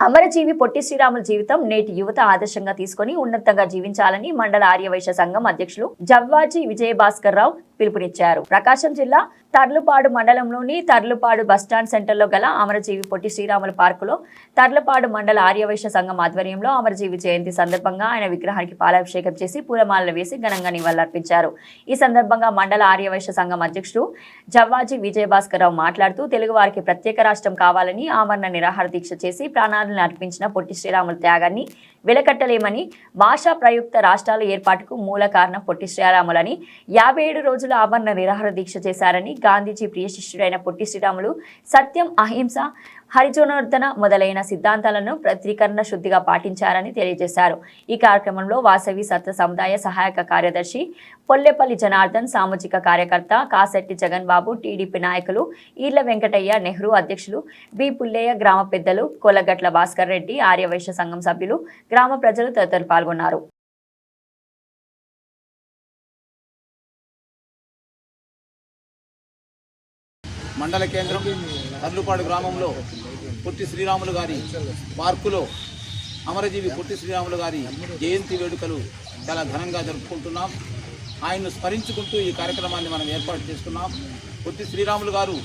అమరజీవి పొట్టి శ్రీరాముల జీవితం నేటి యువత ఆదర్శంగా తీసుకొని ఉన్నతంగా జీవించాలని మండల ఆర్యవైశ్య సంఘం అధ్యక్షులు జవ్వాజీ విజయభాస్కర్ రావు పిలుపునిచ్చారు. ప్రకాశం జిల్లా తర్లుపాడు మండలంలోని తర్లుపాడు బస్టాండ్ సెంటర్లో గల అమరజీవి పొట్టి శ్రీరాముల పార్కులో తర్లపాడు మండల ఆర్యవైశ్య సంఘం ఆధ్వర్యంలో అమరజీవి జయంతి సందర్భంగా ఆయన విగ్రహానికి పాలాభిషేకం చేసి పూలమాలలు వేసి ఘనంగా నివాళులర్పించారు. ఈ సందర్భంగా మండల ఆర్యవైశ్య సంఘం అధ్యక్షుడు జవ్వాజీ విజయభాస్కర్ మాట్లాడుతూ తెలుగువారికి ప్రత్యేక రాష్ట్రం కావాలని ఆమరణ నిరాహార దీక్ష చేసి ప్రాణాలను అర్పించిన పొట్టి శ్రీరాముల త్యాగాన్ని వెలకట్టలేమని భాషా ప్రయుక్త రాష్ట్రాల ఏర్పాటుకు మూల కారణం పొట్టి శ్రీరాములని యాభై ఏడు రోజులు ఆమరణ నిరాహార దీక్ష చేశారని గాంధీజీ ప్రియ శిష్యుడైన పొట్టి శ్రీరాములు సత్యం అహింస హరిజనవర్ధన మొదలైన సిద్ధాంతాలను ప్రతీకరణ శుద్ధిగా పాటించారని తెలియజేశారు. ఈ కార్యక్రమంలో వాసవి సత్య సముదాయ సహాయక కార్యదర్శి పొల్లెపల్లి జనార్దన్ సామాజిక కార్యకర్త కాసెట్టి జగన్ బాబు టీడీపీ నాయకులు ఈర్ల వెంకటయ్య నెహ్రూ అధ్యక్షులు బి పుల్లయ్య గ్రామ పెద్దలు కొలగట్ల భాస్కర్ రెడ్డి ఆర్యవైశ్య సంఘం సభ్యులు గ్రామ ప్రజలు తదితరులు పాల్గొన్నారు. మండల కేంద్రం తర్లుపాడు గ్రామంలో పొట్టి శ్రీరాములు గారి పార్కులో అమరజీవి పొట్టి శ్రీరాములు గారి జయంతి వేడుకలు చాలా ఘనంగా జరుపుకుంటున్నాం. ఆయన్ను స్మరించుకుంటూ ఈ కార్యక్రమాన్ని మనం ఏర్పాటు చేసుకున్నాం. పొట్టి శ్రీరాములు గారు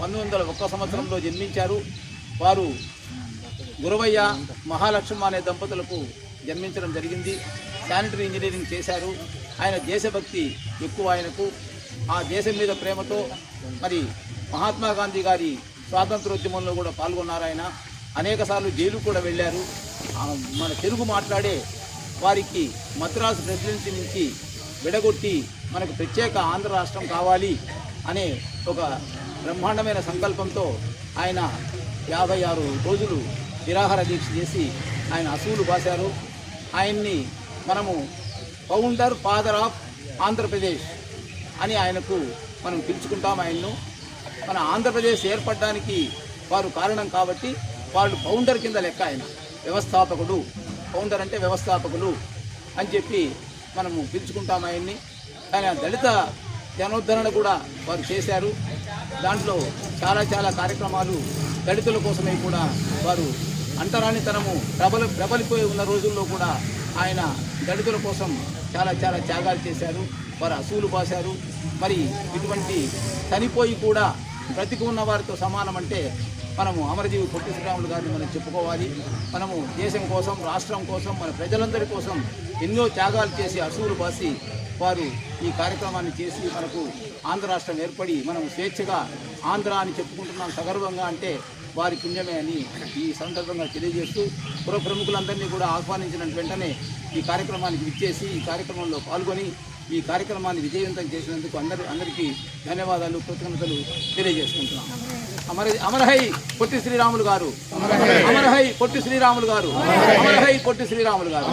పంతొమ్మిది వందల ఒక్క సంవత్సరంలో జన్మించారు. వారు గురవయ్య మహాలక్ష్మ అనే దంపతులకు జన్మించడం జరిగింది. శానిటరీ ఇంజనీరింగ్ చేశారు. ఆయన దేశభక్తి ఎక్కువ ఆయనకు. ఆ దేశం మీద ప్రేమతో మరి మహాత్మా గాంధీ గారి స్వాతంత్రోద్యమంలో కూడా పాల్గొన్నారు ఆయన. అనేక సార్లు జైలు కూడా వెళ్ళారు. మన తెలుగు మాట్లాడే వారికి మద్రాసు ప్రెసిడెన్సీ నుంచి విడగొట్టి మనకు ప్రత్యేక ఆంధ్ర రాష్ట్రం కావాలి అనే ఒక బ్రహ్మాండమైన సంకల్పంతో ఆయన యాభై ఆరు రోజులు నిరాహార దీక్ష చేసి ఆయన అసూలు బాశారు. ఆయన్ని మనము ఫౌండర్ ఫాదర్ ఆఫ్ ఆంధ్రప్రదేశ్ అని ఆయనకు మనం పిలుచుకుంటాం ఆయన్ను. మన ఆంధ్రప్రదేశ్ ఏర్పడడానికి వారు కారణం కాబట్టి వాళ్ళు ఫౌండర్ కింద లెక్క ఆయన వ్యవస్థాపకుడు ఫౌండర్ అంటే వ్యవస్థాపకులు అని చెప్పి మనము పిలుచుకుంటాం ఆయన్ని. ఆయన దళిత జనోద్ధరణ కూడా వారు చేశారు. దాంట్లో చాలా చాలా కార్యక్రమాలు దళితుల కోసమే కూడా వారు అంటరానితనము ప్రబల ప్రబలిపోయి ఉన్న రోజుల్లో కూడా ఆయన దళితుల కోసం చాలా చాలా త్యాగాలు చేశారు. వారు అసూలు పాశారు. మరి ఇటువంటి చనిపోయి కూడా బ్రతికి ఉన్న వారితో సమానం అంటే మనము అమరజీవి పొట్టి శ్రీరాములు గారిని మనం చెప్పుకోవాలి. మనము దేశం కోసం రాష్ట్రం కోసం మన ప్రజలందరి కోసం ఎన్నో త్యాగాలు చేసి అసూలు బాసి వారు ఈ కార్యక్రమాన్ని చేసి మనకు ఆంధ్ర రాష్ట్రం ఏర్పడి మనం స్వేచ్ఛగా ఆంధ్ర అని చెప్పుకుంటున్నాం సగర్వంగా అంటే వారి పుణ్యమే అని ఈ సందర్భంగా తెలియజేస్తూ పుర ప్రముఖులందరినీ కూడా ఆహ్వానించిన వెంటనే ఈ కార్యక్రమానికి విచ్చేసి ఈ కార్యక్రమంలో పాల్గొని ఈ కార్యక్రమాన్ని విజయవంతం చేసినందుకు అందరి అందరికీ ధన్యవాదాలు కృతజ్ఞతలు తెలియజేసుకుంటున్నాం. అమర అమరహై పొట్టి శ్రీరాములు గారు. అమరహై పొట్టి శ్రీరాములు గారు. అమరహై పొట్టి శ్రీరాములు గారు.